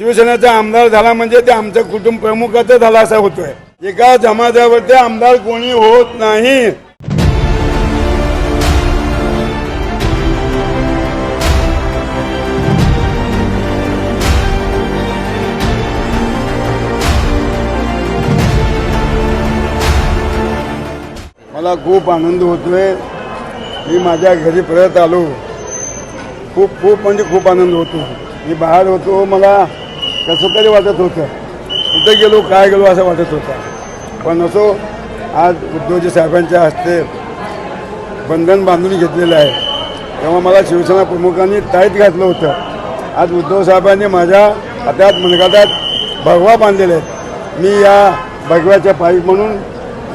शिवसेनेचा आमदार झाला म्हणजे ते आमच्या कुटुंब प्रमुखाचा झाला असा होतोय. एका जमात्यावरती आमदार कोणी होत नाही. मला खूप आनंद होतोय. मी माझ्या घरी परत आलो. खूप खूप म्हणजे खूप आनंद होतो. मी बाहेर होतो मला कसं तरी वाटत होतं. कुठे गेलो काय गेलो असं वाटत होतं. पण असो आज उद्धवजी साहेबांच्या हस्ते बंधन बांधून घेतलेलं आहे. तेव्हा मला शिवसेना प्रमुखांनी ताईत घातलं होतं. आज उद्धव साहेबांनी माझ्या हातात मनगातात भगवा बांधलेले आहेत मी या भगव्याच्या पायी म्हणून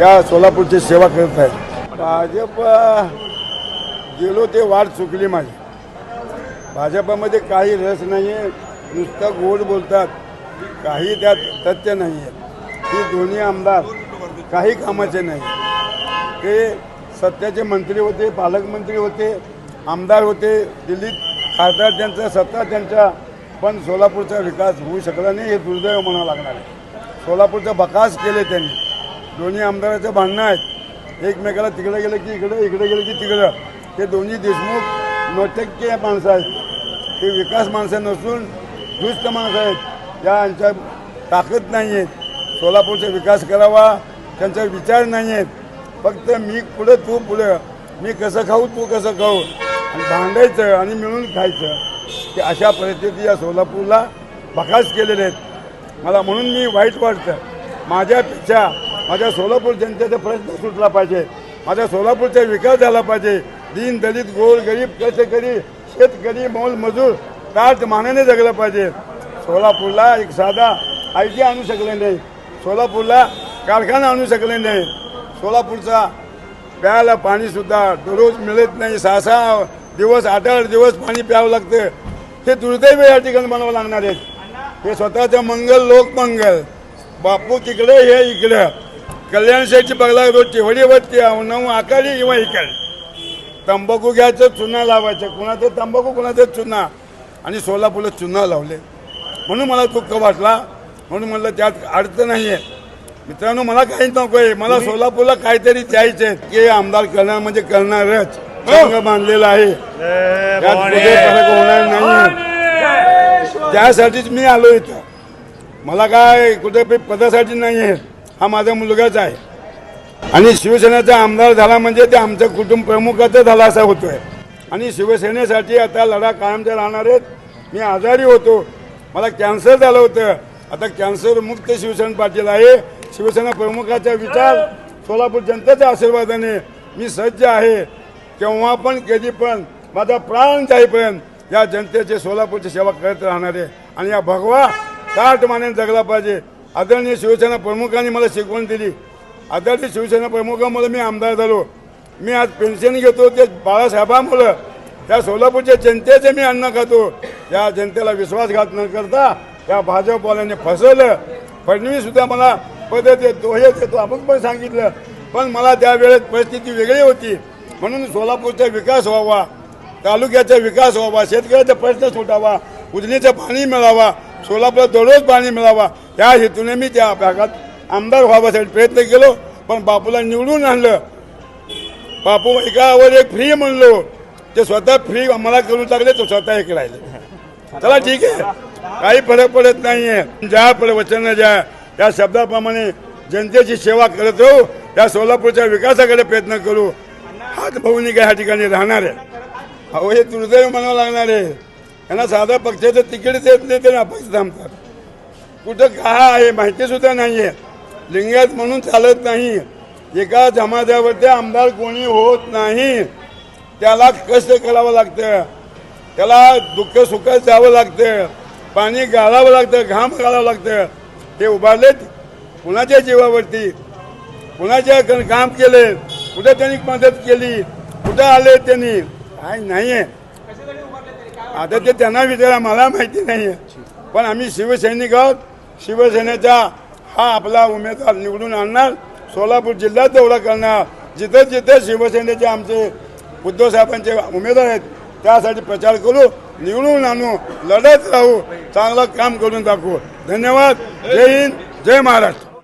या सोलापूरची सेवा करत आहे. भाजप गेलो ते वाट चुकली माझी. भाजपामध्ये काही रस नाही आहे नुसतं गोड बोलतात. काही त्यात तथ्य नाही आहे ही दोन्ही आमदार काही कामाचे नाही ते सत्याचे मंत्री होते पालकमंत्री होते आमदार होते दिल्लीत खासदार त्यांचा सत्ता त्यांचा पण सोलापूरचा विकास होऊ शकला नाही हे दुर्दैव म्हणावं लागणार आहे. सोलापूरचा बकास केले त्यांनी. दोन्ही आमदाराचं भांडणं आहेत. एकमेकाला तिकडे गेलं की इकडं इकडे गेलं की तिकडं. ते दोन्ही देशमुख नोटक्के माणसं आहेत. ते विकास माणसं नसून दुष्ट माणसं आहेत. या यांच्या ताकद नाही आहेत सोलापूरचा विकास करावा त्यांचा विचार नाही आहेत फक्त मी पुढं तू पुढं. मी कसं खाऊ तू कसं खाऊ. आणि भांडायचं आणि मिळून खायचं. की अशा परिस्थिती या सोलापूरला बकास केलेले आहेत. मला म्हणून मी वाईट वाटतं. माझ्यापेक्षा माझ्या सोलापूर जनतेचा प्रश्न सुटला पाहिजे. माझ्या सोलापूरचा विकास झाला पाहिजे. दीन दलित गोर गरीब करी शेतकरी मोल मजूर ताट मानाने जगलं पाहिजे सोलापूरला एक साधा आय टी आणू शकले नाही। सोलापूरला कारखाना आणू शकले नाही। सोलापूरचा प्यायला पाणीसुद्धा दररोज मिळत नाही। सहा सहा दिवस आठ आठ दिवस पाणी प्यावं लागतं। हे दुर्दैव या ठिकाणी बनावं लागणार आहेत हे स्वतःचं मंगल लोकमंगल. बापू तिकडे हे इकडं. कल्याणशेठची बघला रोजची वडीवरती नऊ आकारी किंवा इकडे. तंबाखू घ्यायचं चुना लावायचं. कुणाचं तंबाखू कुणाचं चुना? आणि सोलापूरला चुना लावले. म्हणून मला दुःख वाटला. म्हणून म्हणलं त्यात अर्थ नाही आहे मित्रांनो मला काहीच नको आहे. मला सोलापूरला काहीतरी द्यायचं की आमदार करणार म्हणजे करणारच. बांधलेला आहे. त्यात कुठे फरक होणार नाही त्यासाठीच मी आलो इथं. मला काय कुठे पदासाठी नाही आहे हा माझा मुलगाच आहे. आणि शिवसेनेचा आमदार झाला म्हणजे ते आमच्या कुटुंब प्रमुखाचा झाला असा होतोय. आणि शिवसेनेसाठी आता लढा कायमचा राहणार आहेत मी आजारी होतो. मला कॅन्सर झालं होतं. आता कॅन्सर मुक्त शिवसेना पाटील आहे. शिवसेना प्रमुखाचा विचार सोलापूर जनतेच्या आशीर्वादाने. मी सज्ज आहे. केव्हा पण कधी पण माझा प्राण जाईपर्यंत या जनतेचे सोलापूरची सेवा करत राहणार. आहे आणि या भगवा ताट माने जगला पाहिजे. आदरणीय शिवसेना प्रमुखांनी मला शिकवण दिली. आदरणीय शिवसेना प्रमुखामुळे मी आमदार झालो. मी आज पेन्शन घेतो ते बाळासाहेबांमुळं. त्या सोलापूरच्या जनतेचे मी अन्न खातो. या जनतेला विश्वासघात न करता या भाजपवाल्यांनी फसवलं. फडणवीस सुद्धा मला पद देतो हे देतो आपण पण सांगितलं. पण मला त्यावेळेस परिस्थिती वेगळी होती. म्हणून सोलापूरचा विकास व्हावा तालुक्याचा विकास व्हावा शेतकऱ्याचा प्रश्न सुटावा उजनीचं पाणी मिळावा सोलापूरला दररोज पाणी मिळावा या हेतूने मी त्या भागात आमदार व्हावासाठी प्रयत्न केलो. पण बापूला निवडून आणलं. बापू एकावर एक फ्री म्हणलो. ते स्वतः फ्री आम्हाला करून टाकले तो स्वतः एक राहिले. चला ठीक आहे. काही फरक पडत नाहीये. ज्या वचन ज्या त्या शब्दाप्रमाणे जनतेची सेवा करत राहू. या सोलापूरच्या विकासाकडे प्रयत्न करू. हात भूमिका ह्या ठिकाणी राहणार आहे? अहो हे दुर्दैव म्हणावं लागणार आहे. यांना साधा पक्षाचं तिकीट देत नाही ते अपक्ष थांबतात. कुठं काय आहे माहिती सुद्धा नाही आहे लिंगायत म्हणून चालत नाही. एका जमात्यावरती आमदार कोणी होत नाही त्याला कष्ट करावं लागतं. त्याला दुःख सुख जावं लागतं. पाणी गाळावं लागतं घाम घालावं लागतं. ते उभारलेत कुणाच्या जीवावरती? कुणाच्या काम केले? कुठे त्यांनी मदत केली? कुठं आले त्यांनी? काय नाही आहे आता ते त्यांना विचारा मला माहिती नाही आहे पण आम्ही शिवसैनिक आहोत. शिवसेनेचा हा आपला उमेदवार निवडून आणणार. सोलापूर जिल्ह्यात दौरा करणार. जिथे जिथे शिवसेनेचे आमचे उद्धव साहेबांचे उमेदवार आहेत त्यासाठी प्रचार करू निवडून आणू लढत राहू चांगलं काम करून दाखवू. धन्यवाद. जय हिंद जय महाराष्ट्र.